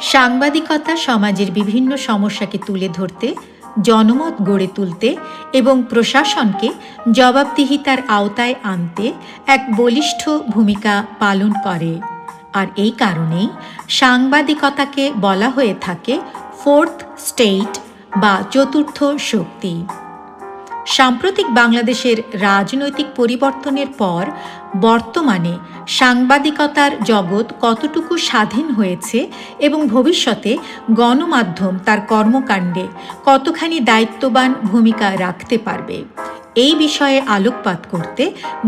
সাংবাদিকতা সমাজের বিভিন্ন সমস্যাকে তুলে ধরতে, জনমত গড়ে তুলতে এবং প্রশাসনকে জবাবদিহিতার আওতায় আনতে এক বলিষ্ঠ ভূমিকা পালন করে। আর এই কারণেই সাংবাদিকতাকে বলা হয়ে থাকে ফোর্থ স্টেট বা চতুর্থ শক্তি। সাম্প্রতিক বাংলাদেশের রাজনৈতিক পরিবর্তনের পর বর্তমানে সাংবাদিকতার জগৎ কতটুকু স্বাধীন হয়েছে এবং ভবিষ্যতে গণমাধ্যম তার কর্মকাণ্ডে কতখানি দায়িত্ববান ভূমিকা রাখতে পারবে? এই বিষয়ে আলোকপাত করতে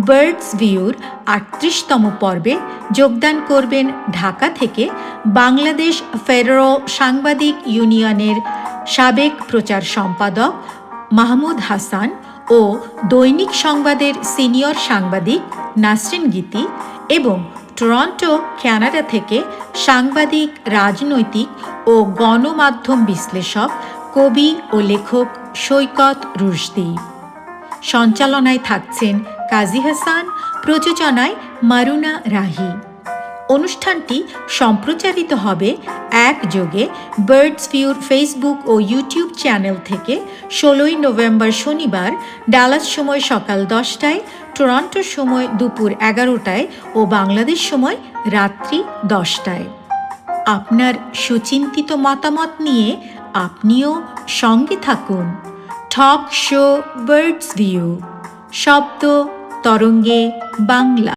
বার্ডস ভিউর আটত্রিশতম পর্বে যোগদান করবেন ঢাকা থেকে বাংলাদেশ ফেডারো সাংবাদিক ইউনিয়নের সাবেক প্রচার সম্পাদক মাহমুদ হাসান ও দৈনিক সংবাদের সিনিয়র সাংবাদিক নাসরিন গীতি এবং টরন্টো কানাডা থেকে সাংবাদিক, রাজনৈতিক ও গণমাধ্যম বিশ্লেষক, কবি ও লেখক সৈকত রুশদি। সঞ্চালনায় থাকছেন কাজী হাসান, প্রযোজনায় মারুনা রাহি। অনুষ্ঠানটি সম্প্রচারিত হবে এক যোগে বার্ডস ভিউর ফেসবুক ও ইউটিউব চ্যানেল থেকে ষোলোই নভেম্বর শনিবার, ডালাস সময় সকাল দশটায় টরন্টোর সময় দুপুর এগারোটায় ও বাংলাদেশ সময় রাত্রি দশটায়। আপনার সুচিন্তিত মতামত নিয়ে আপনিও সঙ্গে থাকুন। টক শো বার্ডস ভিউ শব্দ তরঙ্গে বাংলা।